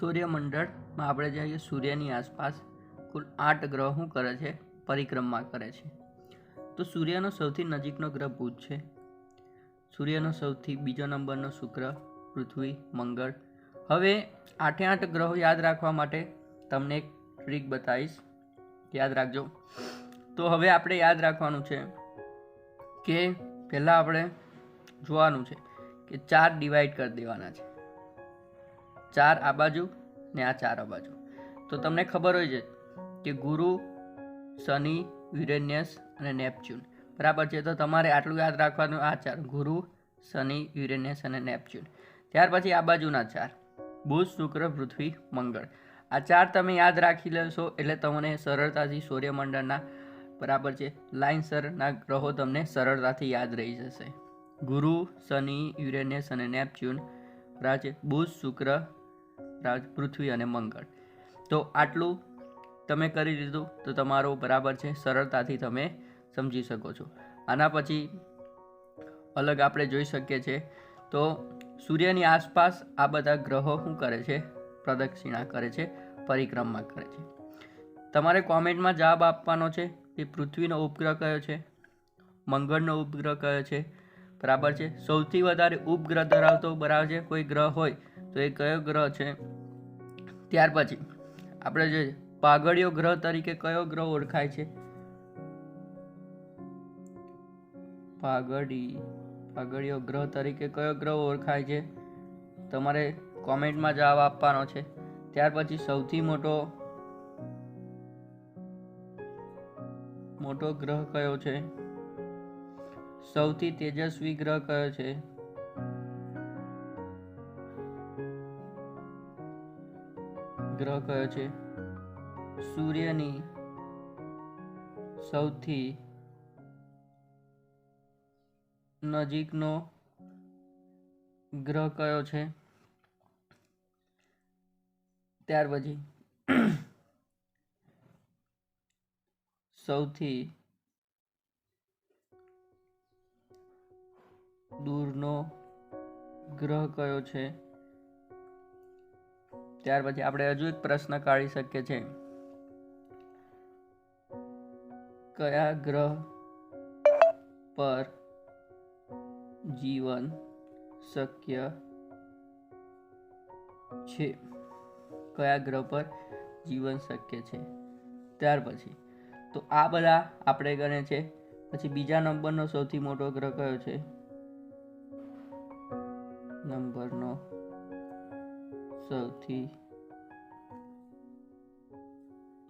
સૂર્યમંડળમાં આપણે જોઈએ સૂર્યની આસપાસ કુલ આઠ ગ્રહ શું કરે છે, પરિક્રમા કરે છે. તો સૂર્યનો સૌથી નજીકનો ગ્રહ બુધ છે. સૂર્યનો સૌથી બીજો નંબરનો શુક્ર, પૃથ્વી, મંગળ. હવે આઠે આઠ ગ્રહો યાદ રાખવા માટે તમને એક ટ્રીક બતાવીશ. યાદ રાખજો. તો હવે આપણે યાદ રાખવાનું છે કે પહેલાં આપણે જોવાનું છે કે ચાર ડિવાઈડ કરી દેવાના છે. ચાર આ બાજુ ને આ ચાર આ બાજુ. તો તમને ખબર હોય છે કે ગુરુ, શનિ, યુરેનિયસ અને નેપચ્યુન. બરાબર છે? તો તમારે આટલું યાદ રાખવાનું આ ચાર. ગુરુ, શનિ, યુરેનિયસ અને નેપચ્યુન. ત્યાર પછી આ બાજુના ચાર. બુધ, શુક્ર, પૃથ્વી, મંગળ. આ ચાર તમે યાદ રાખી લેશો એટલે તમને સરળતાથી સૂર્યમંડળના, બરાબર છે લાઇનસરના ગ્રહો તમને સરળતાથી યાદ રહી જશે. ગુરુ, શનિ, યુરેનિયસ અને નેપચ્યુન. બરાબર છે? બુધ, શુક્ર રાજ, પૃથ્વી અને મંગળ. તો આટલું તમે કરી દીધું તો તમારું બરાબર છે, સરળતાથી તમે સમજી શકો છો. આના પછી અલગ આપણે જોઈ શકીએ છીએ. તો સૂર્યની આસપાસ આ બધા ગ્રહો શું કરે છે? પ્રદક્ષિણા કરે છે, પરિક્રમા કરે છે. તમારે કોમેન્ટમાં જવાબ આપવાનો છે કે પૃથ્વીનો ઉપગ્રહ કયો છે? મંગળનો ઉપગ્રહ કયો છે? બરાબર છે? સૌથી વધારે ઉપગ્રહ ધરાવતો બરાબર છે કોઈ ગ્રહ હોય તો એ કયો ગ્રહ છે? ત્યાર પછી આપણે જે પાગળિયો ગ્રહ તરીકે કયો ગ્રહ ઓળખાય છે? પાઘડી, પાઘડીઓ ગ્રહ તરીકે કયો ગ્રહ ઓળખાય છે? તમારે કોમેન્ટમાં જવાબ આપવાનો છે. ત્યાર પછી સૌથી મોટો મોટો ગ્રહ કયો છે? સૌથી તેજસ્વી ગ્રહ કયો છે? ગ્રહ કયો છે? સૂર્યની સૌથી નજીકનો ગ્રહ કયો છે? ત્યાર પછી સૌથી દૂરનો ગ્રહ કયો છે? ત્યાર પછી આપણે હજુ એક પ્રશ્ન કાઢી શકીએ છીએ. કયા ગ્રહ પર જીવન શક્ય છે? કયા ગ્રહ પર જીવન શક્ય છે? ત્યાર પછી, તો આ બધા આપણે ગણે છે. પછી બીજા નંબરનો સૌથી મોટો ગ્રહ કયો છે? નંબરનો સૌથી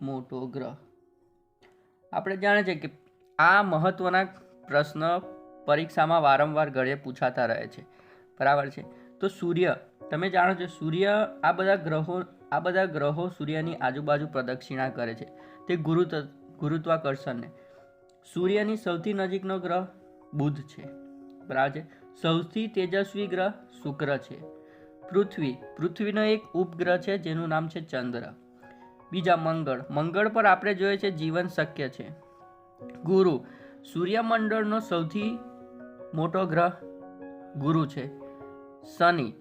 મોટો ગ્રહ. આપણે જાણે છે કે આ મહત્વના પ્રશ્ન પરીક્ષામાં વારંવાર ઘરે પૂછાતા રહે છે. બરાબર છે? તો સૂર્ય, તમે જાણો છો સૂર્ય આ બધા ગ્રહો, આ બધા ગ્રહો સૂર્યની આજુબાજુ પ્રદક્ષિણા કરે છે. તે ગુરુત્વ ગુરુત્વાકર્ષણને. સૂર્યની સૌથી નજીકનો ગ્રહ બુધ છે. છે સૌથી તેજસ્વી ગ્રહ શુક્ર છે. પૃથ્વી, પૃથ્વીનો એક ઉપગ્રહ છે જેનું નામ છે ચંદ્ર. બીજા મંગળ. મંગળ પર આપણે જોઈએ છે જીવન શક્ય છે. ગુરુ, સૂર્યમંડળનો સૌથી મોટો ગ્રહ ગુરુ છે. શનિ,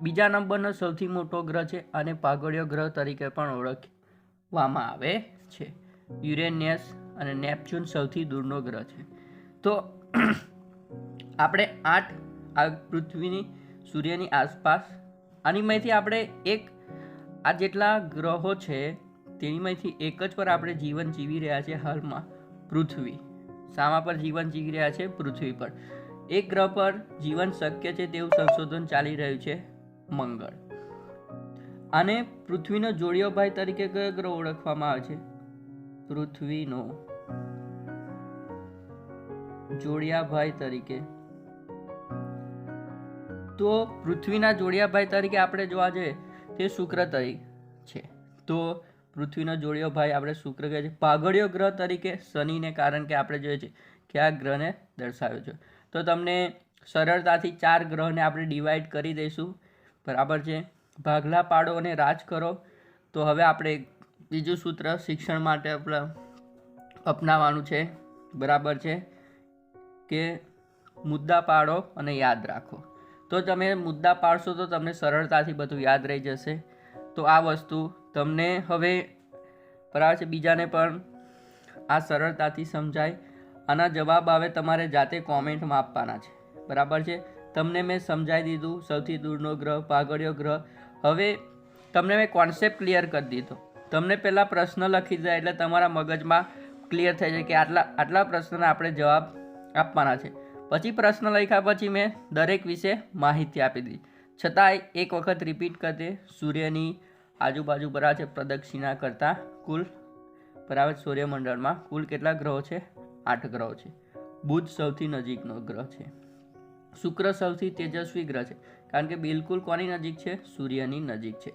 બીજા નંબરનો સૌથી મોટો ગ્રહ છે અને પાગળિયો ગ્રહ તરીકે પણ ઓળખવામાં આવે છે. યુરેનિયસ અને નેપચ્યુન સૌથી દૂરનો ગ્રહ છે. તો આપણે આઠ, આ પૃથ્વીની સૂર્યની આસપાસ. આનીમાંથી આપણે એક, આ જેટલા ગ્રહો છે તેનીમાંથી એક જ પર આપણે જીવન જીવી રહ્યા છીએ હાલમાં, પૃથ્વી. સામા પર જીવન જીવી રહ્યા છે પૃથ્વી પર. એક ગ્રહ પર જીવન શક્ય છે તેવું સંશોધન ચાલી રહ્યું છે મંગળ. આને પૃથ્વીનો જોડિયો ભાઈ તરીકે કયો ગ્રહ ઓળખવામાં આવે છે? પૃથ્વીનો. જોડિયા ભાઈ તરીકે. તો પૃથ્વીના જોડિયાભાઈ તરીકે આપણે જોવા જઈએ, તે શુક્ર તરીકે છે. તો પૃથ્વીનો જોડિયો ભાઈ આપણે શુક્ર કહે છે પાઘડિયો ગ્રહ તરીકે શનિને કારણ કે આપણે જોઈએ છે કે આ ગ્રહને દર્શાવ્યો છે. તો તમને સરળતાથી ચાર ગ્રહને આપણે ડિવાઈડ કરી દઈશું. બરાબર છે? ભાગલા પાડો અને રાજ કરો. તો હવે આપણે બીજું સૂત્ર શિક્ષણ માટે અપનાવવાનું છે. બરાબર છે? કે મુદ્દા પાડો અને યાદ રાખો. તો તમે મુદ્દા પાડશો તો તમને સરળતાથી બધું યાદ રહી જશે. તો આ વસ્તુ તમને હવે છે બીજાને પણ આ સરળતાથી સમજાય. આના જવાબ આવે તમારે જાતે કોમેન્ટમાં આપવાના છે. બરાબર છે? તમને મેં સમજાવી દીધું, સૌથી દૂરનો ગ્રહ પાગળ્યો ગ્રહ. હવે તમને મેં કોન્સેપ્ટ ક્લિયર કરી દીધો. તમને પહેલાં પ્રશ્ન લખી જાય એટલે તમારા મગજમાં ક્લિયર થઈ જાય કે આટલા આટલા પ્રશ્નના આપણે જવાબ આપવાના છે. પછી પ્રશ્ન લખ્યા પછી મેં દરેક વિશે માહિતી આપી દીધી. છતાંય એક વખત રિપીટ કરતે સૂર્યની આજુબાજુ બરાબર છે પ્રદક્ષિણા કરતાં કુલ, બરાબર, સૂર્યમંડળમાં કુલ કેટલા ગ્રહો છે? આઠ ગ્રહો છે. બુધ સૌથી નજીકનો ગ્રહ છે. શુક્ર સૌથી તેજસ્વી ગ્રહ છે. કારણ કે બિલકુલ કોની નજીક છે? સૂર્યની નજીક છે.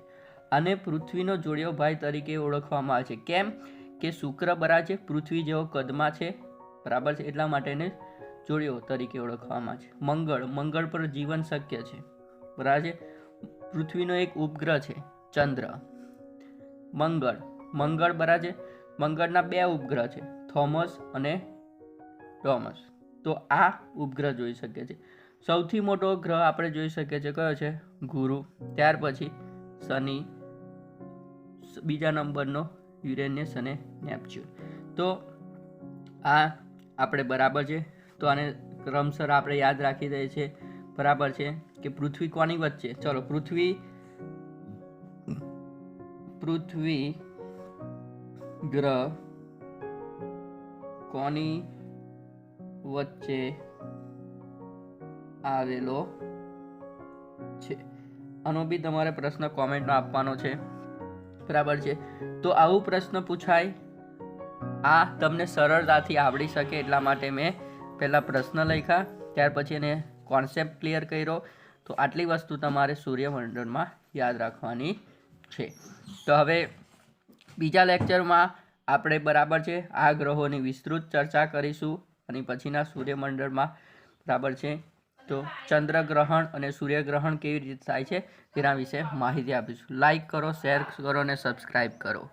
અને પૃથ્વીનો જોડિયો ભાઈ તરીકે ઓળખવામાં આવે છે. કેમ? કે શુક્ર બરાબર છે પૃથ્વી જેવો કદમાં છે. બરાબર છે? એટલા માટે જોડિયો તરીકે ઓળખવામાં છે. મંગળ મંગળ પર જીવન શક્ય છે. બરાબર પૃથ્વીનો એક ઉપગ્રહ છે, ચંદ્ર. મંગળ મંગળ બરાબર મંગળના બે ઉપગ્રહ છે, થોમસ અને ટોમસ. તો આ ઉપગ્રહ જોઈ શકીએ છીએ. સૌથી મોટો ગ્રહ આપણે જોઈ શકીએ છીએ કયો છે? ગુરુ. ત્યાર પછી શનિ બીજા નંબરનો યુરેનિયસ અને નેપચ્યુન. તો આ આપણે બરાબર છે. તો આને ક્રમસર આપણે યાદ રાખી દઈએ છીએ. બરાબર છે કે પૃથ્વી કોની વચ્ચે? ચલો, પૃથ્વી પૃથ્વી ગ્રહ કોની વચ્ચે આવેલો છે? આનો બી તમારે પ્રશ્ન કોમેન્ટમાં આપવાનો છે. બરાબર છે? તો આવું પ્રશ્ન પૂછાય. આ તમને સરળતાથી આવડી શકે એટલા માટે મેં પહેલાં પ્રશ્ન લખ્યા, ત્યાર પછી એને કોન્સેપ્ટ ક્લિયર કર્યો. તો આટલી વસ્તુ તમારે સૂર્યમંડળમાં યાદ રાખવાની છે. તો હવે બીજા લેક્ચરમાં આપણે બરાબર છે, આ ગ્રહોની વિસ્તૃત ચર્ચા કરીશું અને પછીના સૂર્યમંડળમાં બરાબર છે. તો ચંદ્રગ્રહણ અને સૂર્યગ્રહણ કેવી રીતે થાય છે તેના વિશે માહિતી આપીશું. લાઇક કરો શેર કરો અને સબસ્ક્રાઈબ કરો.